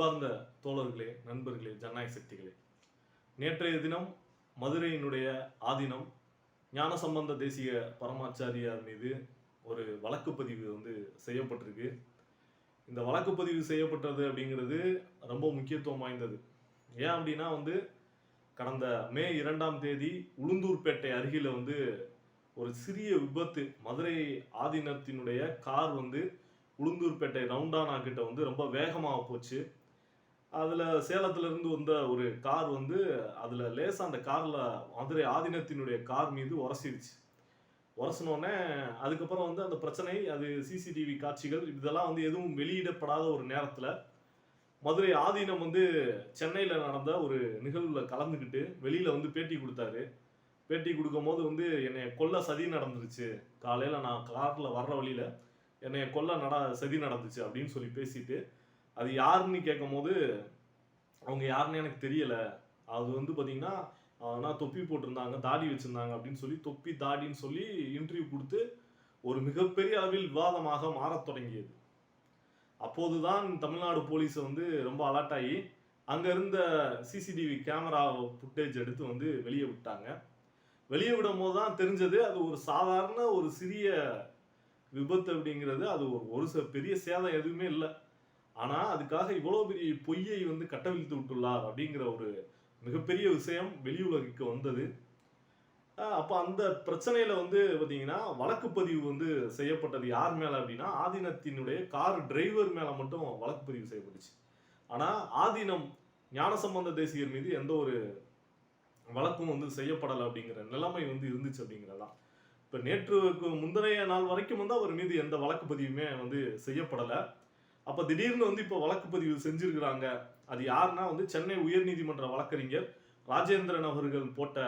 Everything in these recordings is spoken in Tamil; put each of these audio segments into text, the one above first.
அன்பார்ந்த தோழர்களே நண்பர்களே ஜனநாயக சக்திகளே. நேற்றைய தினம் மதுரையினுடைய ஆதீனம் ஞானசம்பந்த தேசிய பரமாச்சாரியார் மீது ஒரு வழக்கு பதிவு வந்து செய்யப்பட்டிருக்கு. இந்த வழக்கு பதிவு செய்யப்பட்டது அப்படிங்கிறது ரொம்ப முக்கியத்துவம் வாய்ந்தது. ஏன் அப்படின்னா வந்து கடந்த மே இரண்டாம் தேதி உளுந்தூர்பேட்டை அருகில் வந்து ஒரு சிறிய விபத்து மதுரை ஆதீனத்தினுடைய கார் வந்து உளுந்தூர்பேட்டை ரவுண்டானா கிட்ட வந்து ரொம்ப வேகமாக போச்சு. அதில் சேலத்துலேருந்து வந்த ஒரு கார் வந்து அதில் லேசாக அந்த காரில் மதுரை ஆதீனத்தினுடைய கார் மீது உரசிடுச்சு உரசினோடனே அதுக்கப்புறம் வந்து அந்த பிரச்சனை அது சிசிடிவி காட்சிகள் இதெல்லாம் வந்து எதுவும் வெளியிடப்படாத ஒரு நேரத்தில் மதுரை ஆதீனம் வந்து சென்னையில் நடந்த ஒரு நிகழ்வில் கலந்துக்கிட்டு வெளியில் வந்து பேட்டி கொடுத்தாரு. பேட்டி கொடுக்கும் போது வந்து என்னை கொல்ல சதி நடந்துருச்சு. காலையில் நான் காரில் வர்ற வழியில் என்னை கொல்ல நட சதி நடந்துச்சு அப்படின்னு சொல்லி பேசிட்டு அது யாருன்னு கேட்கும் போது அவங்க யாருன்னு எனக்கு தெரியல. அது வந்து பார்த்தீங்கன்னா ஆனால் தொப்பி போட்டிருந்தாங்க தாடி வச்சுருந்தாங்க அப்படின்னு சொல்லி தொப்பி தாடின்னு சொல்லி இன்டர்வியூ கொடுத்து ஒரு மிகப்பெரிய அளவில் விவாதமாக மாறத் தொடங்கியது. அப்போது தான் தமிழ்நாடு போலீஸ் வந்து ரொம்ப அலர்ட் ஆகி அங்கே இருந்த சிசிடிவி கேமரா ஃபுட்டேஜ் எடுத்து வந்து வெளியே விட்டாங்க. வெளியே விடும் போது தான் தெரிஞ்சது அது ஒரு சாதாரண ஒரு சிறிய விபத்து அப்படிங்கிறது அது ஒரு ஒரு பெரிய சேதம் எதுவுமே இல்லை. ஆனால் அதுக்காக இவ்வளோ பெரிய பொய்யை வந்து கட்டவிழ்த்து விட்டுள்ளார் அப்படிங்கிற ஒரு மிகப்பெரிய விஷயம் வெளியுலகிற்கு வந்தது. அப்போ அந்த பிரச்சனையில் வந்து பார்த்தீங்கன்னா வழக்கு பதிவு வந்து செய்யப்பட்டது யார் மேலே அப்படின்னா ஆதீனத்தினுடைய கார் டிரைவர் மேலே மட்டும் வழக்கு பதிவு செய்யப்பட்டுச்சு. ஆனால் ஆதீனம் ஞானசம்பந்த தேசியர் மீது எந்த ஒரு வழக்கும் வந்து செய்யப்படலை அப்படிங்கிற நிலைமை வந்து இருந்துச்சு அப்படிங்கிறதான் இப்போ நேற்றுக்கு முந்தைய நாள் வரைக்கும் வந்து அவர் மீது எந்த வழக்கு பதிவுமே வந்து செய்யப்படலை. அப்போ திடீர்னு வந்து இப்போ வழக்கு பதிவு செஞ்சிருக்கிறாங்க. அது யாருன்னா வந்து சென்னை உயர்நீதிமன்ற வழக்கறிஞர் ராஜேந்திரன் அவர்கள் போட்ட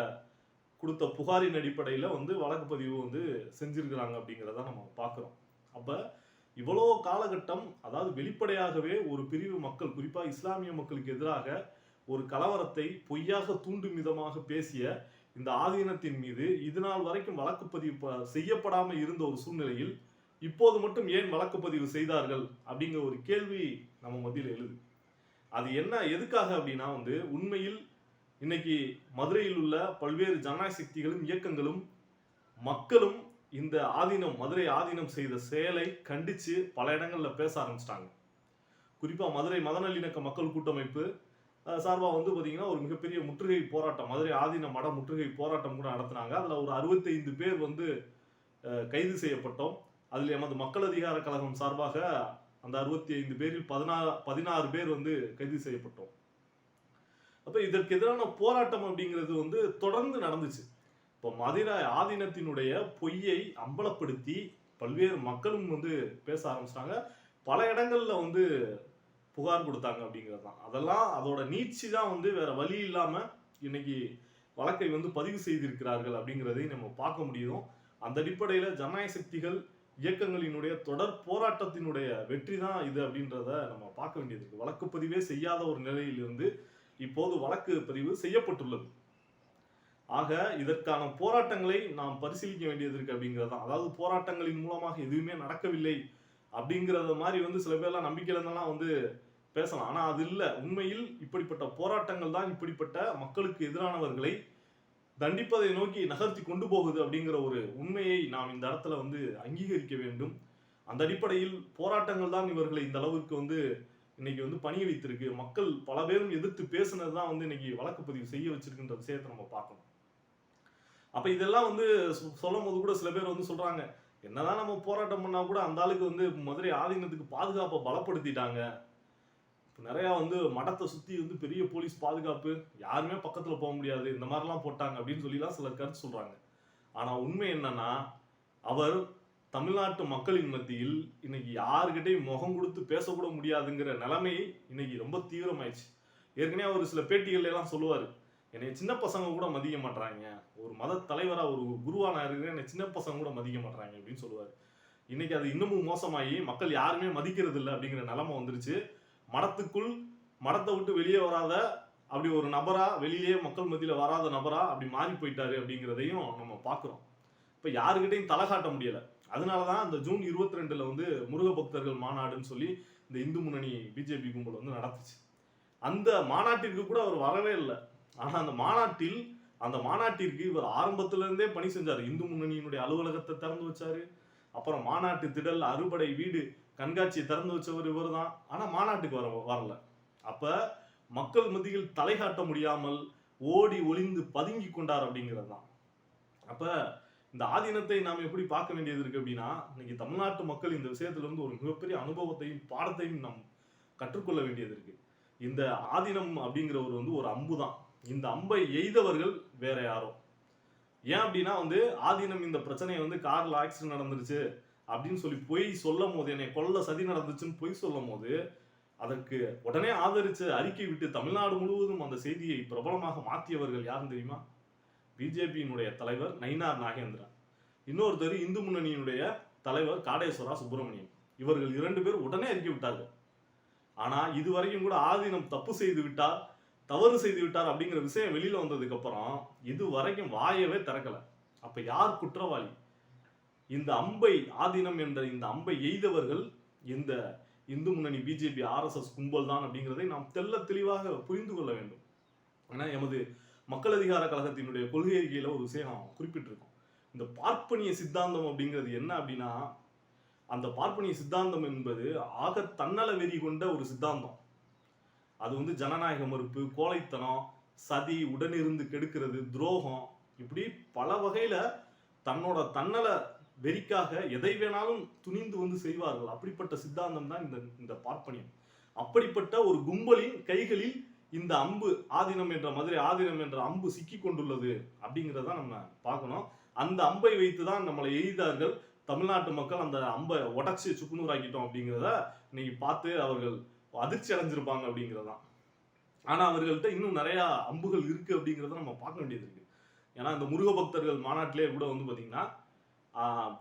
கொடுத்த புகாரின் அடிப்படையில் வந்து வழக்கு பதிவு வந்து செஞ்சுருக்கிறாங்க அப்படிங்கிறத நம்ம பார்க்குறோம் அப்போ இவ்வளோ காலகட்டம் அதாவது வெளிப்படையாகவே ஒரு பிரிவு மக்கள் குறிப்பாக இஸ்லாமிய மக்களுக்கு எதிராக ஒரு கலவரத்தை பொய்யாக தூண்டும் விதமாக பேசிய இந்த ஆதீனத்தின் மீது இது நாள் வரைக்கும் வழக்கு பதிவு ப- செய்யப்படாமல் இருந்த ஒரு சூழ்நிலையில் இப்போது மட்டும் ஏன் வழக்கு பதிவு செய்தார்கள் அப்படிங்கிற ஒரு கேள்வி நம்ம மத்தியில் எழுது. அது என்ன எதுக்காக அப்படின்னா வந்து உண்மையில் இன்னைக்கு மதுரையில் உள்ள பல்வேறு ஜனநாயக சக்திகளும் இயக்கங்களும் மக்களும் இந்த ஆதீனம் மதுரை ஆதீனம் செய்த செயலை கண்டித்து பல இடங்களில் பேச ஆரம்பிச்சிட்டாங்க. குறிப்பாக மதுரை மதநல்லிணக்க மக்கள் கூட்டமைப்பு சார்பாக வந்து பார்த்திங்கன்னா ஒரு மிகப்பெரிய முற்றுகை போராட்டம் மதுரை ஆதீன மட முற்றுகை போராட்டம் கூட நடத்தினாங்க. அதில் ஒரு அறுபத்தைந்து பேர் வந்து கைது செய்யப்பட்டோம். அதில் எமது மக்கள் அதிகார கழகம் சார்பாக அந்த அறுபத்தி ஐந்து பேரில் பதினாறு பதினாறு பேர் வந்து கைது செய்யப்பட்டோம். அப்போ இதற்கு எதிரான போராட்டம் அப்படிங்கிறது வந்து தொடர்ந்து நடந்துச்சு. இப்போ மதுரை ஆதீனத்தினுடைய பொய்யை அம்பலப்படுத்தி பல்வேறு மக்களும் வந்து பேச ஆரம்பிச்சிட்டாங்க. பல இடங்கள்ல வந்து புகார் கொடுத்தாங்க அப்படிங்கிறது தான். அதெல்லாம் அதோட நீட்சி தான் வந்து வேற வழி இல்லாமல் இன்னைக்கு வழக்கை வந்து பதிவு செய்திருக்கிறார்கள் அப்படிங்கிறதையும் நம்ம பார்க்க முடியும். அந்த அடிப்படையில் ஜனநாயக சக்திகள் இயக்கங்களினுடைய தொடர் போராட்டத்தினுடைய வெற்றி தான் இது அப்படின்றத நம்ம பார்க்க வேண்டியது இருக்கு. வழக்கு பதிவே செய்யாத ஒரு நிலையிலிருந்து இப்போது வழக்கு பதிவு செய்யப்பட்டுள்ளது. ஆக இதற்கான போராட்டங்களை நாம் பரிசீலிக்க வேண்டியது இருக்கு அப்படிங்கிறது. தான் அதாவது போராட்டங்களின் மூலமாக எதுவுமே நடக்கவில்லை அப்படிங்கிறத மாதிரி வந்து சில பேர்லாம் நம்பிக்கையில இருந்தெல்லாம் வந்து பேசலாம். ஆனால் அது இல்லை. உண்மையில் இப்படிப்பட்ட போராட்டங்கள் தான் இப்படிப்பட்ட மக்களுக்கு எதிரானவர்களை தண்டிப்பதை நோக்கி நகர்த்தி கொண்டு போகுது அப்படிங்கிற ஒரு உண்மையை நாம் இந்த இடத்துல வந்து அங்கீகரிக்க வேண்டும். அந்த அடிப்படையில் போராட்டங்கள் தான் இவர்களை இந்த அளவுக்கு வந்து இன்னைக்கு வந்து பணிய வைத்திருக்கு. மக்கள் பல பேரும் எதிர்த்து பேசுனது தான் வந்து இன்னைக்கு வழக்கு பதிவு செய்ய வச்சிருக்கின்ற விஷயத்தை நம்ம பார்க்கணும். அப்ப இதெல்லாம் வந்து சொல்லும் போது கூட சில பேர் வந்து சொல்றாங்க என்னதான் நம்ம போராட்டம் பண்ணா கூட அந்த ஆளுக்கு வந்து மதுரை ஆதீனத்துக்கு பாதுகாப்பை பலப்படுத்திட்டாங்க. நிறையா வந்து மடத்தை சுற்றி வந்து பெரிய போலீஸ் பாதுகாப்பு யாருமே பக்கத்தில் போக முடியாது இந்த மாதிரிலாம் போட்டாங்க அப்படின்னு சொல்லிலாம் சிலர் கருத்து சொல்கிறாங்க ஆனால் உண்மை என்னன்னா அவர் தமிழ்நாட்டு மக்களின் மத்தியில் இன்னைக்கு யாருக்கிட்டையும் முகம் கொடுத்து பேசக்கூட முடியாதுங்கிற நிலைமை இன்னைக்கு ரொம்ப தீவிரமாயிடுச்சு. ஏற்கனவே அவர் சில பேட்டிகள் எல்லாம் சொல்லுவார் என்னை சின்ன பசங்க கூட மதிக்க மாட்றாங்க. ஒரு மத தலைவராக ஒரு குருவா நான் இருக்கிறேன் என்னை சின்ன பசங்க கூட மதிக்க மாட்றாங்க. அப்படின்னு சொல்லுவார். இன்னைக்கு அது இன்னமும் மோசமாகி மக்கள் யாருமே மதிக்கிறது இல்லை அப்படிங்கிற நிலமை வந்துருச்சு. மடத்துக்குள் மடத்தை விட்டு வெளியே வராத அப்படி ஒரு நபரா வெளியே மக்கள் மத்தியில் வராத நபரா அப்படி மாறி போயிட்டாரு அப்படிங்கிறதையும் நம்ம பார்க்குறோம். இப்போ யாருக்கிட்டையும் தலை காட்ட முடியல. அதனாலதான் அந்த ஜூன் இருபத்தி ரெண்டில் வந்து முருக பக்தர்கள் மாநாடுன்னு சொல்லி இந்த இந்து முன்னணி பிஜேபி கும்பல் வந்து நடத்துச்சு அந்த மாநாட்டிற்கு கூட அவர் வரவே இல்லை. ஆனால் அந்த மாநாட்டில் அந்த மாநாட்டிற்கு இவர் ஆரம்பத்திலேருந்தே பணி செஞ்சார். இந்து முன்னணியினுடைய அலுவலகத்தை திறந்து வச்சாரு. அப்புறம் மாநாட்டு திடல் அறுபடை வீடு கண்காட்சியை திறந்து வச்சவர் இவர் தான் ஆனால் மாநாட்டுக்கு வர வரல. அப்போ மக்கள் மத்தியில் தலை காட்ட முடியாமல் ஓடி ஒளிந்து பதுங்கி கொண்டார் அப்படிங்கிறது தான் அப்போ இந்த ஆதீனத்தை நாம் எப்படி பார்க்க வேண்டியது இருக்குது அப்படின்னா இன்னைக்கு தமிழ்நாட்டு மக்கள் இந்த விஷயத்துலேருந்து ஒரு மிகப்பெரிய அனுபவத்தையும் பாடத்தையும் நாம் கற்றுக்கொள்ள வேண்டியது இருக்குது இந்த ஆதீனம் அப்படிங்கிறவர் வந்து ஒரு அம்பு தான் இந்த அம்பை எய்தவர்கள் வேற யாரோ? ஏன் அப்படின்னா வந்து ஆதீனம் இந்த பிரச்சனையை வந்து காரில் ஆக்சிடென்ட் நடந்துருச்சு. அப்படின்னு சொல்லி பொய் சொல்லும் போது என்னை கொல்ல சதி நடந்துச்சுன்னு பொய் சொல்லும் போது அதற்கு உடனே ஆதரித்து அறிக்கை விட்டு தமிழ்நாடு முழுவதும் அந்த செய்தியை பிரபலமாக மாற்றியவர்கள் யாருன்னு தெரியுமா? பிஜேபியினுடைய தலைவர் நயினார் நாகேந்திரன். இன்னொருத்தர் இந்து முன்னணியினுடைய தலைவர் காடேஸ்வரா சுப்பிரமணியம் இவர்கள் இரண்டு பேர் உடனே அறிக்கை விட்டார்கள். ஆனால் இதுவரைக்கும் கூட ஆதீனம் தப்பு செய்து விட்டார் தவறு செய்து விட்டார் அப்படிங்கிற விஷயம் வெளியில் வந்ததுக்கப்புறம் இது வரைக்கும் வாயவே திறக்கலை. அப்போ யார் குற்றவாளி? இந்த அம்பை ஆதீனம் என்ற இந்த அம்பை எய்தவர்கள் இந்த இந்து முன்னணி பிஜேபி ஆர்எஸ்எஸ் கும்பல் தான் அப்படிங்கிறதை நாம் தெள்ள தெளிவாக புரிந்து கொள்ள வேண்டும். ஏன்னா எமது மக்கள் அதிகார கழகத்தினுடைய கொள்கை அறிக்கையில் ஒரு விஷயம் குறிப்பிட்டிருக்கோம். இந்த பார்ப்பனிய சித்தாந்தம் அப்படிங்கிறது என்ன அப்படின்னா அந்த பார்ப்பனிய சித்தாந்தம் என்பது ஆக தன்னல வெறி கொண்ட ஒரு சித்தாந்தம். அது வந்து ஜனநாயக மறுப்பு கோழைத்தனம் சதி உடனிருந்து கெடுக்கிறது துரோகம் இப்படி பல வகையில் தன்னோட தன்னல வெறிக்காக எதை வேணாலும் துணிந்து வந்து செய்வார்கள். அப்படிப்பட்ட சித்தாந்தம் தான் இந்த இந்த பார்ப்பனியம். அப்படிப்பட்ட ஒரு கும்பலின் கைகளில் இந்த அம்பு ஆதினம் என்ற மதுரை ஆதினம் என்ற அம்பு சிக்கி கொண்டுள்ளது அப்படிங்கிறத நம்ம பார்க்கணும். அந்த அம்பை வைத்து தான் நம்மளை எய்தார்கள். தமிழ்நாட்டு மக்கள் அந்த அம்பை உடச்சி சுக்குநூறாக்கிட்டோம் அப்படிங்கிறத இன்னைக்கு பார்த்து அவர்கள் அதிர்ச்சி அடைஞ்சிருப்பாங்க அப்படிங்கிறதான் ஆனால் அவர்கள்ட்ட இன்னும் நிறையா அம்புகள் இருக்குது அப்படிங்கிறத நம்ம பார்க்க வேண்டியது இருக்குது ஏன்னா இந்த முருக பக்தர்கள் மாநாட்டிலே கூட வந்து பாத்தீங்கன்னா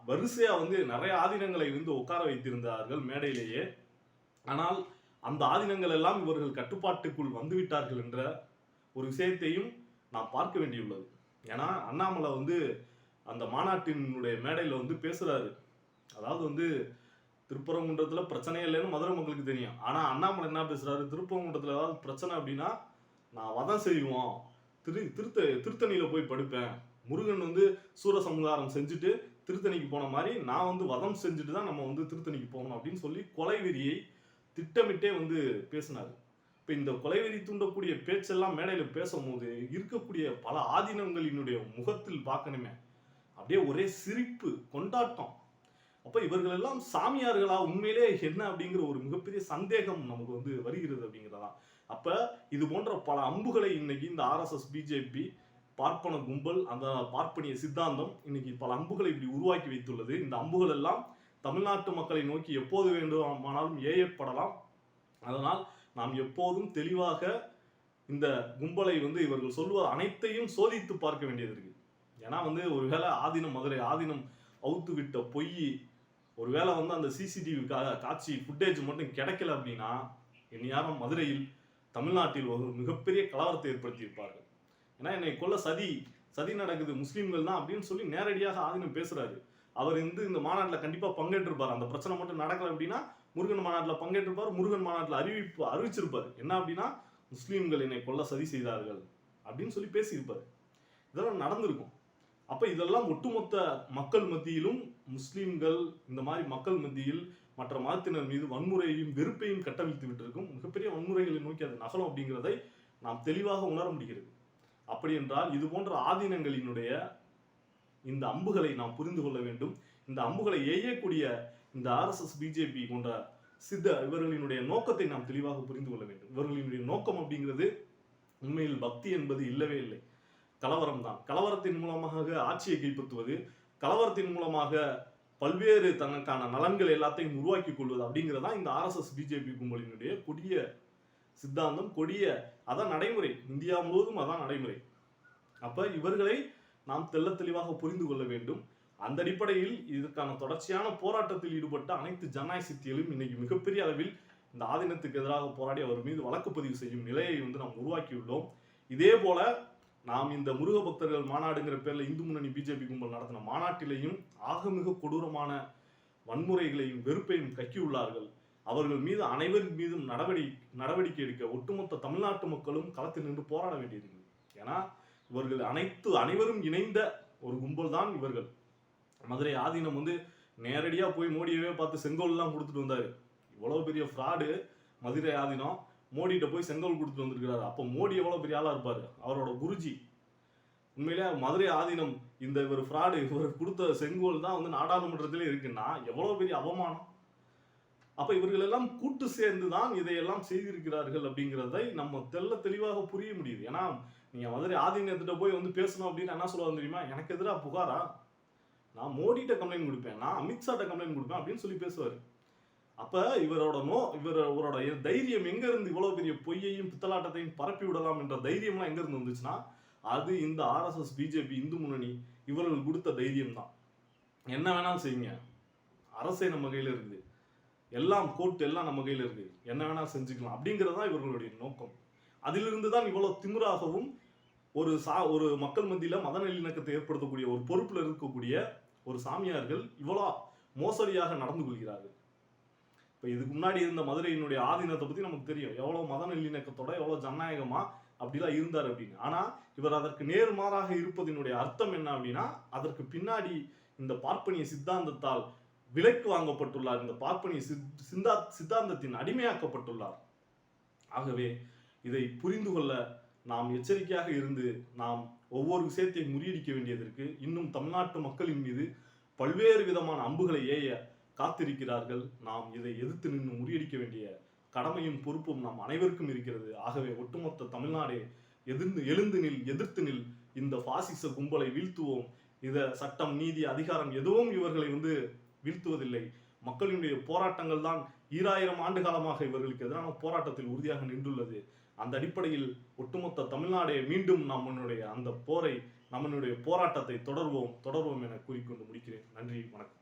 வரிசையாக வந்து நிறைய ஆதீனங்களை வந்து உட்கார வைத்திருந்தார்கள் மேடையிலேயே. ஆனால் அந்த ஆதீனங்கள் எல்லாம் இவர்கள் கட்டுப்பாட்டுக்குள் வந்துவிட்டார்கள் என்ற ஒரு விஷயத்தையும் நாம் பார்க்க வேண்டியுள்ளது. ஏன்னா அண்ணாமலை வந்து அந்த மாநாட்டினுடைய மேடையில் வந்து பேசுகிறாரு அதாவது வந்து திருப்பரங்குன்றத்தில் பிரச்சனையே இல்லைன்னு மதுரை மக்களுக்கு தெரியும். ஆனால் அண்ணாமலை என்ன பேசுகிறாரு திருப்பரங்குன்றத்தில் ஏதாவது பிரச்சனை அப்படின்னா நான் வதம் செய்வோம். திரு திருத்த திருத்தணியில் போய் படுப்பேன். முருகன் வந்து சூரசம்ஹாரம் செஞ்சுட்டு திருத்தணிக்கு போன மாதிரி நான் வந்து வதம் செஞ்சுட்டு தான் நம்ம வந்து திருத்தணிக்கு போகணும் அப்படின்னு சொல்லி கொலைவெறியை திட்டமிட்டே வந்து பேசினார். இப்போ இந்த கொலைவெறி தூண்டக்கூடிய பேச்செல்லாம் மேடையில் பேசும்போது இருக்கக்கூடிய பல ஆதீனங்களினுடைய முகத்தில் பார்க்கணுமே. அப்படியே ஒரே சிரிப்பு கொண்டாட்டம். அப்போ இவர்களெல்லாம் சாமியார்களா? உண்மையிலே என்ன அப்படிங்கிற ஒரு மிகப்பெரிய சந்தேகம் நமக்கு வந்து வருகிறது அப்படிங்கிறதான். அப்போ இது போன்ற பல அம்புகளை இன்னைக்கு இந்த ஆர்எஸ்எஸ் பிஜேபி பார்ப்பன கும்பல் அந்த பார்ப்பனிய சித்தாந்தம் இன்னைக்கு பல அம்புகளை இப்படி உருவாக்கி வைத்துள்ளது. இந்த அம்புகள் எல்லாம் தமிழ்நாட்டு மக்களை நோக்கி எப்போது வேண்டுமானாலும் ஏயப்படலாம் அதனால் நாம் எப்போதும் தெளிவாக இந்த கும்பலை வந்து இவர்கள் சொல்வது அனைத்தையும் சோதித்து பார்க்க வேண்டியது இருக்கு. ஏன்னா வந்து ஒருவேளை ஆதீனம் மதுரை ஆதீனம் அவுத்து விட்ட பொய் ஒருவேளை வந்து அந்த சிசிடிவி காட்சி ஃபுட்டேஜ் மட்டும் கிடைக்கல அப்படின்னா இந்நேரம் மதுரையில் தமிழ்நாட்டில் ஒரு மிகப்பெரிய கலவரத்தை ஏற்படுத்தி இருப்பார்கள் ஏன்னா என்னை கொல்ல சதி சதி நடக்குது முஸ்லீம்கள் தான் அப்படின்னு சொல்லி நேரடியாக ஆதீனம் பேசுறாரு. அவர் வந்து இந்த மாநாட்டில் கண்டிப்பாக பங்கேற்றிருப்பார். அந்த பிரச்சனை மட்டும் நடக்கல அப்படின்னா முருகன் மாநாட்டில் பங்கேற்றிருப்பார் முருகன் மாநாட்டில் அறிவிப்பு அறிவிச்சிருப்பார். என்ன அப்படின்னா முஸ்லீம்கள் என்னை கொல்ல சதி செய்தார்கள் அப்படின்னு சொல்லி பேசியிருப்பார். இதெல்லாம் நடந்திருக்கும். அப்போ இதெல்லாம் ஒட்டுமொத்த மக்கள் மத்தியிலும் முஸ்லீம்கள் இந்த மாதிரி மக்கள் மத்தியில் மற்ற மதத்தினர் மீது வன்முறையையும் வெறுப்பையும் கட்டவிழ்த்து விட்டிருக்கும் மிகப்பெரிய வன்முறைகளை நோக்கி அது நகலும் அப்படிங்கிறதை நாம் தெளிவாக உணர முடிகிறது. அப்படி என்றால் இது போன்ற ஆதீனங்களினுடைய இந்த அம்புகளை நாம் புரிந்து கொள்ள வேண்டும். இந்த அம்புகளை எய்யக்கூடிய இந்த ஆர்எஸ்எஸ் பிஜேபி போன்ற சித்த இவர்களினுடைய நோக்கத்தை நாம் தெளிவாக புரிந்து கொள்ள வேண்டும். இவர்களினுடைய நோக்கம் அப்படிங்கிறது உண்மையில் பக்தி என்பது இல்லவே இல்லை. கலவரம் தான். கலவரத்தின் மூலமாக ஆட்சியை கைப்பற்றுவது கலவரத்தின் மூலமாக பல்வேறு தனக்கான நலன்கள் எல்லாத்தையும் உருவாக்கி கொள்வது அப்படிங்கிறதா இந்த ஆர்எஸ்எஸ் பிஜேபி கும்பலினுடைய கொடிய சித்தாந்தம் கொடிய அதான் நடைமுறை. இந்தியா முழுவதும் அதான் நடைமுறை. அப்ப இவர்களை நாம் தெள்ள தெளிவாக புரிந்து கொள்ள வேண்டும். அந்த அடிப்படையில் இதற்கான தொடர்ச்சியான போராட்டத்தில் ஈடுபட்ட அனைத்து ஜனநாயக சக்திகளும் இன்னைக்கு மிகப்பெரிய அளவில் இந்த ஆதீனத்துக்கு எதிராக போராடி அவர் மீது வழக்கு பதிவு செய்யும் நிலையை வந்து நாம் உருவாக்கியுள்ளோம். இதே போல நாம் இந்த முருக பக்தர்கள் மாநாடுங்கிற பேர்ல இந்து முன்னணி பிஜேபி கும்பல் நடத்தின மாநாட்டிலையும் ஆக மிக கொடூரமான வன்முறைகளையும் வெறுப்பையும் கக்கியுள்ளார்கள். அவர்கள் மீது அனைவர் மீதும் நடவடிக்கை நடவடிக்கை எடுக்க ஒட்டுமொத்த தமிழ்நாட்டு மக்களும் களத்தில் நின்று போராட வேண்டியிருக்கு ஏன்னா இவர்கள் அனைத்து அனைவரும் இணைந்த ஒரு கும்பல் தான் இவர்கள். மதுரை ஆதீனம் வந்து நேரடியாக போய் மோடியவே பார்த்து செங்கோல்லாம் கொடுத்துட்டு வந்தார். இவ்வளோ பெரிய ஃப்ராடு மதுரை ஆதீனம். மோடிகிட்ட போய் செங்கோல் கொடுத்துட்டு வந்திருக்கிறாரு. அப்போ மோடி எவ்வளோ பெரிய ஆளாக இருப்பார்? அவரோட குருஜி. உண்மையிலே மதுரை ஆதீனம் இந்த இவர் ஃப்ராடு இவர் கொடுத்த செங்கோல் தான் வந்து நாடாளுமன்றத்திலே இருக்குன்னா எவ்வளோ பெரிய அவமானம். அப்போ இவர்களெல்லாம் கூட்டு சேர்ந்து தான் இதையெல்லாம் செய்திருக்கிறார்கள் அப்படிங்கிறதை நம்ம தெல்ல தெளிவாக புரிய முடியுது. ஏன்னா நீங்கள் மதுரை ஆதீனத்திட்ட போய் வந்து பேசணும் அப்படின்னு என்ன சொல்லுவாங்க தெரியுமா? எனக்கு எதிராக புகாரா? நான் மோடிட்ட கம்ப்ளைண்ட் கொடுப்பேன். நான் அமித்ஷாட்ட கம்ப்ளைண்ட் கொடுப்பேன் அப்படின்னு சொல்லி பேசுவார். அப்போ இவரோட நோ இவரோட தைரியம் எங்கேருந்து இவ்வளோ பெரிய பொய்யையும் பித்தலாட்டத்தையும் பரப்பி விடலாம் என்ற தைரியம்லாம் எங்கேருந்து வந்துச்சுன்னா அது இந்த ஆர்எஸ்எஸ் பிஜேபி இந்து முன்னணி இவர்கள் கொடுத்த தைரியம் தான் என்ன வேணாலும் செய்யுங்க. அரசே நம்ம கையில் இருக்குது. எல்லாம் கோர்ட் எல்லாம் நம்ம கையில் இருக்கு. என்ன வேணா செஞ்சுக்கலாம். அப்படிங்கிறது தான் இவர்களுடைய நோக்கம். அதிலிருந்து தான் இவ்வளவு திமிராகவும் ஒரு சா ஒரு மக்கள் மத்தியில மத நல்லிணக்கத்தை ஏற்படுத்தக்கூடிய ஒரு பொறுப்புல இருக்கக்கூடிய ஒரு சாமியார்கள் இவ்வளோ மோசடியாக நடந்து கொள்கிறார்கள். இப்போ இதுக்கு முன்னாடி இருந்த மதுரையினுடைய ஆதீனத்தை பத்தி நமக்கு தெரியும். எவ்வளவு மத நல்லிணக்கத்தோட எவ்வளவு ஜனநாயகமா அப்படிலாம் இருந்தார் அப்படின்னு. ஆனால் இவர் அதற்கு நேர்மாறாக இருப்பதனுடைய அர்த்தம் என்ன அப்படின்னா அதற்கு பின்னாடி இந்த பார்ப்பனிய சித்தாந்தத்தால் விலைக்கு வாங்கப்பட்டுள்ளார். இந்த பார்ப்பனிய சித்- சிந்தா சித்தாந்தத்தின் அடிமையாக்கப்பட்டுள்ளார். ஆகவே இதை புரிந்து கொள்ள நாம் எச்சரிக்கையாக இருந்து நாம் ஒவ்வொரு விஷயத்தையும் முறியடிக்க வேண்டியதற்கு இன்னும் தமிழ்நாட்டு மக்களின் மீது பல்வேறு விதமான அம்புகளை ஏய காத்திருக்கிறார்கள். நாம் இதை எதிர்த்து நின்று முறியடிக்க வேண்டிய கடமையும் பொறுப்பும் நாம் அனைவருக்கும் இருக்கிறது. ஆகவே ஒட்டுமொத்த தமிழ்நாடே எதிர்ந்து எழுந்து நில் எதிர்த்து நில். இந்த பாசிச கும்பலை வீழ்த்துவோம். இத சட்டம் நீதி அதிகாரம் எதுவும் இவர்களை வந்து வீழ்த்துவதில்லை. மக்களினுடைய போராட்டங்கள் தான் ஈராயிரம் ஆண்டு காலமாக இவர்களுக்கு எதிரான போராட்டத்தில் உறுதியாக நின்றுள்ளது. அந்த அடிப்படையில் ஒட்டுமொத்த தமிழ்நாடே மீண்டும் நம்மளுடைய அந்த போரை நம்மளுடைய போராட்டத்தை தொடர்வோம் தொடர்வோம் என கூறிக்கொண்டு முடிக்கிறேன். நன்றி வணக்கம்.